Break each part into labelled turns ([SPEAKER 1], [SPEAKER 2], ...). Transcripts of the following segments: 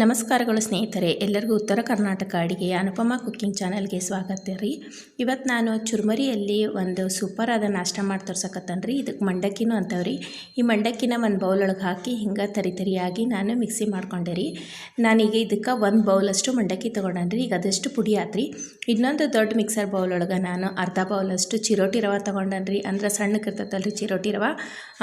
[SPEAKER 1] ನಮಸ್ಕಾರಗಳು ಸ್ನೇಹಿತರೆ, ಎಲ್ಲರಿಗೂ ಉತ್ತರ ಕರ್ನಾಟಕ ಅಡುಗೆಯ ಅನುಪಮ ಕುಕ್ಕಿಂಗ್ ಚಾನಲ್ಗೆ ಸ್ವಾಗತ ರೀ. ಇವತ್ತು ನಾನು ಚುರ್ಮರಿಯಲ್ಲಿ ಒಂದು ಸೂಪರ್ ಆದ ನಾಷ್ಟ ಮಾಡಿ ತೋರ್ಸಕತ್ತೇನೆ ರೀ. ಇದಕ್ಕೆ ಮಂಡಕ್ಕಿನೂ ಅಂತವ್ರಿ ಈ ಮಂಡಕ್ಕಿನ ಒಂದು ಬೌಲ್ ಒಳಗೆ ಹಾಕಿ ಹಿಂಗೆ ತರಿ ತರಿಯಾಗಿ ನಾನು ಮಿಕ್ಸಿ ಮಾಡ್ಕೊಂಡೆ ರೀ. ನಾನೀಗ ಇದಕ್ಕೆ ಒಂದು ಬೌಲಷ್ಟು ಮಂಡಕ್ಕಿ ತೊಗೊಂಡ್ರಿ ಈಗ ಅದಷ್ಟು ಪುಡಿ ಆತ್ರಿ? ಇನ್ನೊಂದು ದೊಡ್ಡ ಮಿಕ್ಸರ್ ಬೌಲ್ ಒಳಗೆ ನಾನು ಅರ್ಧ ಬೌಲಷ್ಟು ಚಿರೋಟಿ ರವೆ ತೊಗೊಂಡನ್ರಿ ಅಂದ್ರೆ ಸಣ್ಣಕ್ಕೆ ಇರ್ತೈತಲ್ಲ ರೀ ಚಿರೋಟಿ ರವೆ.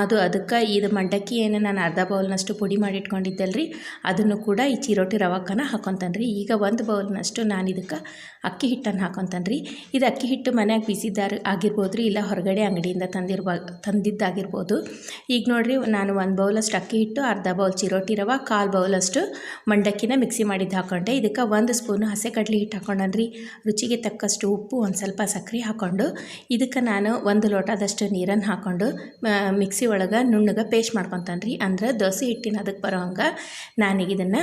[SPEAKER 1] ಅದು ಅದಕ್ಕೆ ಇದು ಮಂಡಕ್ಕಿ ಏನು ನಾನು ಅರ್ಧ ಬೌಲ್ನಷ್ಟು ಪುಡಿ ಮಾಡಿ ಇಟ್ಕೊಂಡಿದ್ದೆಲ್ಲ ರೀ ಅದನ್ನು ಕೂಡ ಈ ಚಿರೋಟಿ ರವಕ್ಕನ ಹಾಕೊತಾನೆ ರೀ ಈಗ ಒಂದು ಬೌಲ್ನಷ್ಟು ನಾನು ಇದಕ್ಕೆ ಅಕ್ಕಿ ಹಿಟ್ಟನ್ನು ಹಾಕೊತಾನ್ರಿ. ಇದು ಅಕ್ಕಿ ಹಿಟ್ಟು ಮನ್ಯಾಗ ಬಿಸಿದಾರ ಆಗಿರ್ಬೋದು ರೀ ಇಲ್ಲ ಹೊರಗಡೆ ಅಂಗಡಿಯಿಂದ ತಂದಿರ್ಬ, ತಂದಿದ್ದಾಗಿರ್ಬೋದು. ಈಗ ನೋಡಿರಿ, ನಾನು ಒಂದು ಬೌಲಷ್ಟು ಅಕ್ಕಿ ಹಿಟ್ಟು, ಅರ್ಧ ಬೌಲ್ ಚಿರೋಟಿ ರವೆ, ಕಾಲು ಬೌಲಷ್ಟು ಮಂಡಕ್ಕಿನ ಮಿಕ್ಸಿ ಮಾಡಿದ್ದು ಹಾಕೊಂಡೆ. ಇದಕ್ಕೆ ಒಂದು ಸ್ಪೂನು ಹಸೆ ಕಡ್ಲೆ ಹಿಟ್ಟು ಹಾಕೊಂಡನ್ರಿ. ರುಚಿಗೆ ತಕ್ಕಷ್ಟು ಉಪ್ಪು, ಒಂದು ಸ್ವಲ್ಪ ಸಕ್ಕರೆ ಹಾಕ್ಕೊಂಡು ಇದಕ್ಕೆ ನಾನು ಒಂದು ಲೋಟದಷ್ಟು ನೀರನ್ನು ಹಾಕ್ಕೊಂಡು ಮಿಕ್ಸಿ ಒಳಗೆ ನುಣ್ಣಗೆ ಪೇಸ್ಟ್ ಮಾಡ್ಕೊತಾನೆ ರೀ ಅಂದ್ರೆ ದೋಸೆ ಹಿಟ್ಟಿನ ಅದಕ್ಕೆ ಬರೋ ಹಂಗೆ ನಾನೀಗ ಇದನ್ನು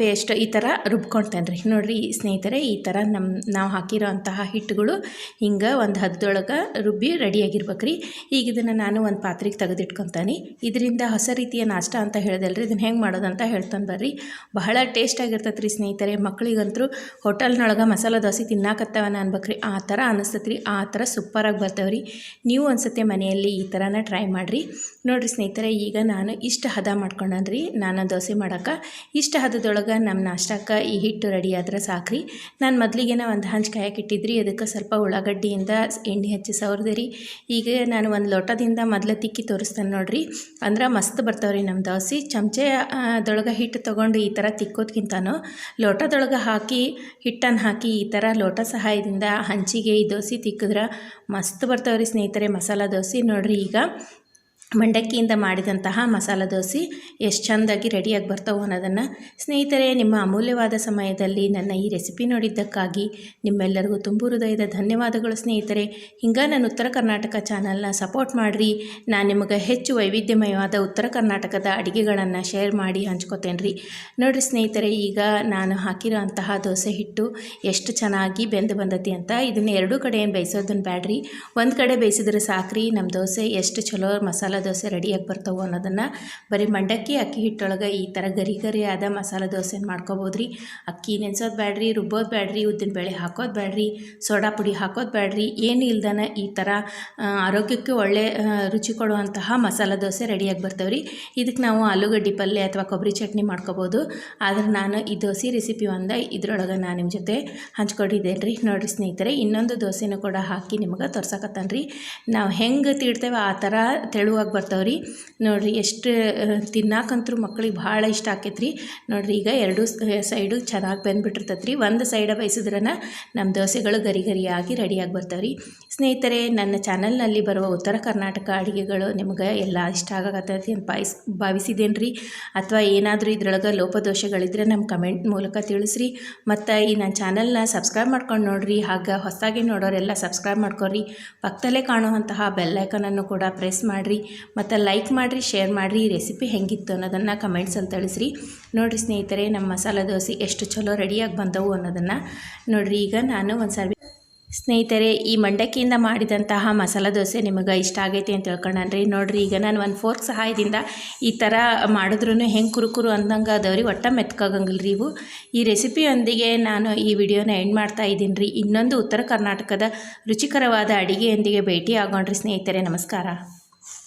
[SPEAKER 1] ಪೇಸ್ಟ್ ಈ ಥರ ರುಬ್ಕೊಳ್ತೇನೆ ರೀ ನೋಡಿರಿ ಸ್ನೇಹಿತರೆ, ಈ ಥರ ನಮ್ಮ ನಾವು ಹಾಕಿರೋ ಅಂತಹ ಹಿಟ್ಟುಗಳು ಹಿಂಗೆ ಒಂದು ಹದ್ದೊಳಗೆ ರುಬ್ಬಿ ರೆಡಿಯಾಗಿರ್ಬೇಕು ರೀ ಈಗ ಇದನ್ನು ನಾನು ಒಂದು ಪಾತ್ರೆಗೆ ತೆಗೆದಿಟ್ಕೊತಾನೆ. ಇದರಿಂದ ಹೊಸ ರೀತಿಯ ನಾಷ್ಟ ಅಂತ ಹೇಳಿದೆಲ್ರಿ. ಇದನ್ನು ಹೆಂಗೆ ಮಾಡೋದಂತ ಹೇಳ್ತಾನೆ ಬರ್ರಿ. ಬಹಳ ಟೇಸ್ಟ್ ಆಗಿರ್ತೈತೆ ರೀ ಸ್ನೇಹಿತರೆ. ಮಕ್ಕಳಿಗಂತೂ ಹೋಟೆಲ್ನೊಳಗೆ ಮಸಾಲೆ ದೋಸೆ ತಿನ್ನಾಕತ್ತವನ ಅನ್ಬೇಕ್ರಿ. ಆ ಥರ ಅನಿಸ್ತೈತೆ ರೀ ಆ ಥರ ಸೂಪರಾಗಿ ಬರ್ತವೆ ರೀ ನೀವು ಅನ್ಸುತ್ತೆ ಮನೆಯಲ್ಲಿ ಈ ಥರನ ಟ್ರೈ ಮಾಡಿರಿ. ನೋಡಿರಿ ಸ್ನೇಹಿತರೆ, ಈಗ ನಾನು ಇಷ್ಟು ಹದ ಮಾಡ್ಕೊಂಡನ್ರಿ. ನಾನು ದೋಸೆ ಮಾಡೋಕೆ ಇಷ್ಟು ಹದದೊಳಗೆ ನಮ್ಮ ನಾಷ್ಟಕ್ಕೆ ಈ ಹಿಟ್ಟು ರೆಡಿ ಆದ್ರೆ ಸಾಕ್ರಿ. ನಾನು ಮೊದಲಿಗೆನ ಒಂದು ಹಂಚು ಕಾಯಕ್ಕೆ ಇಟ್ಟಿದ್ರಿ, ಅದಕ್ಕೆ ಸ್ವಲ್ಪ ಉಳ್ಳಾಗಡ್ಡಿಯಿಂದ ಎಣ್ಣೆ ಹಚ್ಚಿ ಸವ್ರದೆ ಈಗ ನಾನು ಒಂದು ಲೋಟದಿಂದ ಮೊದಲ ತಿಕ್ಕಿ ತೋರಿಸ್ತೇನೆ ನೋಡಿರಿ. ಅಂದ್ರೆ ಮಸ್ತ್ ಬರ್ತಾವ್ರಿ ನಮ್ಮ ದೋಸೆ ಚಮಚೆ ಅದೊಳಗೆ ಹಿಟ್ಟು ತೊಗೊಂಡು ಈ ಥರ ತಿಕ್ಕೋದ್ಕಿಂತನೂ ಲೋಟದೊಳಗೆ ಹಾಕಿ ಹಿಟ್ಟನ್ನು ಹಾಕಿ ಈ ಥರ ಲೋಟ ಸಹಾಯದಿಂದ ಹಂಚಿಗೆ ಈ ದೋಸೆ ತಿಕ್ಕಿದ್ರೆ ಮಸ್ತ್ ಬರ್ತಾವ್ರಿ ಸ್ನೇಹಿತರೆ ಮಸಾಲ ದೋಸೆ ನೋಡಿರಿ ಈಗ ಮಂಡಕ್ಕಿಯಿಂದ ಮಾಡಿದಂತಹ ಮಸಾಲ ದೋಸೆ ಎಷ್ಟು ಚೆಂದಾಗಿ ರೆಡಿಯಾಗಿ ಬರ್ತಾವೆ ಅನ್ನೋದನ್ನು ಸ್ನೇಹಿತರೆ, ನಿಮ್ಮ ಅಮೂಲ್ಯವಾದ ಸಮಯದಲ್ಲಿ ನನ್ನ ಈ ರೆಸಿಪಿ ನೋಡಿದ್ದಕ್ಕಾಗಿ ನಿಮ್ಮೆಲ್ಲರಿಗೂ ತುಂಬು ಹೃದಯದ ಧನ್ಯವಾದಗಳು ಸ್ನೇಹಿತರೆ. ಹಿಂಗೆ ನಾನು ಉತ್ತರ ಕರ್ನಾಟಕ ಚಾನಲ್ನ ಸಪೋರ್ಟ್ ಮಾಡಿರಿ. ನಾನು ನಿಮಗೆ ಹೆಚ್ಚು ವೈವಿಧ್ಯಮಯವಾದ ಉತ್ತರ ಕರ್ನಾಟಕದ ಅಡುಗೆಗಳನ್ನು ಶೇರ್ ಮಾಡಿ ಹಂಚ್ಕೋತೇನೆ ರೀ ನೋಡಿರಿ ಸ್ನೇಹಿತರೆ, ಈಗ ನಾನು ಹಾಕಿರೋ ಅಂತಹ ದೋಸೆ ಹಿಟ್ಟು ಎಷ್ಟು ಚೆನ್ನಾಗಿ ಬೆಂದು ಬಂದತಿ ಅಂತ ಇದನ್ನು ಎರಡೂ ಕಡೆ ಏನು ಬೇಯಿಸೋದನ್ನು ಬ್ಯಾಡ್ರಿ. ಒಂದು ಕಡೆ ಬೇಯಿಸಿದ್ರೆ ಸಾಕ್ರಿ ನಮ್ಮ ದೋಸೆ ಎಷ್ಟು ಚಲೋ ಮಸಾಲ ದೋಸೆ ರೆಡಿಯಾಗಿ ಬರ್ತವೆ ಅನ್ನೋದನ್ನು ಬರೀ ಮಂಡಕ್ಕಿ, ಅಕ್ಕಿ ಹಿಟ್ಟೊಳಗೆ ಈ ಥರ ಗರಿ ಗರಿ ಆದ ಮಸಾಲೆ ದೋಸೆನ ಮಾಡ್ಕೋಬೋದು ರೀ ಅಕ್ಕಿ ನೆನ್ಸೋದು ಬ್ಯಾಡ್ರಿ, ರುಬ್ಬೋದು ಬ್ಯಾಡ್ರಿ, ಉದ್ದಿನ ಬೇಳೆ ಹಾಕೋದು ಬ್ಯಾಡ್ರಿ, ಸೋಡಾ ಪುಡಿ ಹಾಕೋದು ಬ್ಯಾಡ್ರಿ, ಏನು ಇಲ್ದನ ಈ ಥರ ಆರೋಗ್ಯಕ್ಕೆ ಒಳ್ಳೆ ರುಚಿ ಕೊಡುವಂತಹ ಮಸಾಲೆ ದೋಸೆ ರೆಡಿಯಾಗಿ ಬರ್ತವೆ ರೀ ಇದಕ್ಕೆ ನಾವು ಆಲೂಗಡ್ಡೆ ಪಲ್ಯ ಅಥವಾ ಕೊಬ್ಬರಿ ಚಟ್ನಿ ಮಾಡ್ಕೋಬೋದು. ಆದರೆ ನಾನು ಈ ದೋಸೆ ರೆಸಿಪಿ ಒಂದು ಇದ್ರೊಳಗೆ ನಾನು ನಿಮ್ಮ ಜೊತೆ ಹಂಚ್ಕೊಂಡಿದ್ದೇನೆ ರೀ ನೋಡಿರಿ ಸ್ನೇಹಿತರೆ, ಇನ್ನೊಂದು ದೋಸೆನೂ ಕೂಡ ಹಾಕಿ ನಿಮಗೆ ತೋರ್ಸಕತ್ತಾನೆ ರೀ ನಾವು ಹೆಂಗೆ ತಿಡ್ತೇವೆ ಆ ಥರ ತೆಳುವಾಗಿ ಬರ್ತಾವೆ ರೀ ನೋಡಿರಿ ಎಷ್ಟು ತಿನ್ನಾಕಂತೂ ಮಕ್ಳಿಗೆ ಭಾಳ ಇಷ್ಟ ಆಕೈತೆ ರೀ ನೋಡಿರಿ ಈಗ ಎರಡು ಸೈಡು ಚೆನ್ನಾಗಿ ಬೆಂದ್ಬಿಟ್ಟಿರ್ತೈತೆ ರೀ ಒಂದು ಸೈಡ ಬಯಸಿದ್ರನ ನಮ್ಮ ದೋಸೆಗಳು ಗರಿ ಗರಿಯಾಗಿ ರೆಡಿಯಾಗಿ ಬರ್ತಾವೆ ರೀ ಸ್ನೇಹಿತರೆ, ನನ್ನ ಚಾನಲ್ನಲ್ಲಿ ಬರುವ ಉತ್ತರ ಕರ್ನಾಟಕ ಅಡುಗೆಗಳು ನಿಮ್ಗೆ ಎಲ್ಲ ಇಷ್ಟ ಆಗಕತ್ತೆ ಅಂತ ಬಾಯಿಸ್ ಭಾವಿಸಿದ್ದೇನೆ ರೀ ಅಥವಾ ಏನಾದರೂ ಇದ್ರೊಳಗೆ ಲೋಪದೋಷಗಳಿದ್ರೆ ನಮ್ಮ ಕಮೆಂಟ್ ಮೂಲಕ ತಿಳಿಸ್ರಿ. ಮತ್ತು ಈ ನನ್ನ ಚಾನಲ್ನ ಸಬ್ಸ್ಕ್ರೈಬ್ ಮಾಡ್ಕೊಂಡು ನೋಡಿರಿ. ಹಾಗೆ ಹೊಸದಾಗಿ ನೋಡೋರೆಲ್ಲ ಸಬ್ಸ್ಕ್ರೈಬ್ ಮಾಡ್ಕೊರಿ. ಪಕ್ಕದಲ್ಲೇ ಕಾಣುವಂತಹ ಬೆಲ್ಲೈಕನನ್ನು ಕೂಡ ಪ್ರೆಸ್ ಮಾಡಿರಿ. ಮತ್ತು ಲೈಕ್ ಮಾಡಿರಿ ಶೇರ್ ಮಾಡಿರಿ, ಈ ರೆಸಿಪಿ ಹೆಂಗಿತ್ತು ಅನ್ನೋದನ್ನು ಕಮೆಂಟ್ಸಲ್ಲಿ ತಿಳಿಸ್ರಿ. ನೋಡಿರಿ ಸ್ನೇಹಿತರೆ, ನಮ್ಮ ಮಸಾಲೆ ದೋಸೆ ಎಷ್ಟು ಚಲೋ ರೆಡಿಯಾಗಿ ಬಂದವು ಅನ್ನೋದನ್ನು ನೋಡಿರಿ. ಈಗ ನಾನು ಒಂದು ಸರ್ವಿ ಸ್ನೇಹಿತರೆ, ಈ ಮಂಡಕ್ಕಿಯಿಂದ ಮಾಡಿದಂತಹ ಮಸಾಲೆ ದೋಸೆ ನಿಮಗೆ ಇಷ್ಟ ಆಗೈತಿ ಅಂತ ತಿಳ್ಕೊಂಡ್ರಿ ನೋಡಿರಿ, ಈಗ ನಾನು ಒಂದು ಫೋರ್ಕ್ ಸಹಾಯದಿಂದ ಈ ಥರ ಮಾಡಿದ್ರೂ ಹೆಂಗೆ ಕುರುಕುರು ಅಂದಂಗೆ ಅದಾವ್ರಿ, ಒಟ್ಟ ಮೆತ್ಕಾಗಂಗಿಲ್ಲ ರೀ ಇವು. ಈ ರೆಸಿಪಿಯೊಂದಿಗೆ ನಾನು ಈ ವಿಡಿಯೋನ ಎಂಡ್ ಮಾಡ್ತಾ ಇದ್ದೀನಿ ರೀ ಇನ್ನೊಂದು ಉತ್ತರ ಕರ್ನಾಟಕದ ರುಚಿಕರವಾದ ಅಡಿಗೆಯೊಂದಿಗೆ ಭೇಟಿ ಆಗೋಣ್ರಿ ಸ್ನೇಹಿತರೆ. ನಮಸ್ಕಾರ.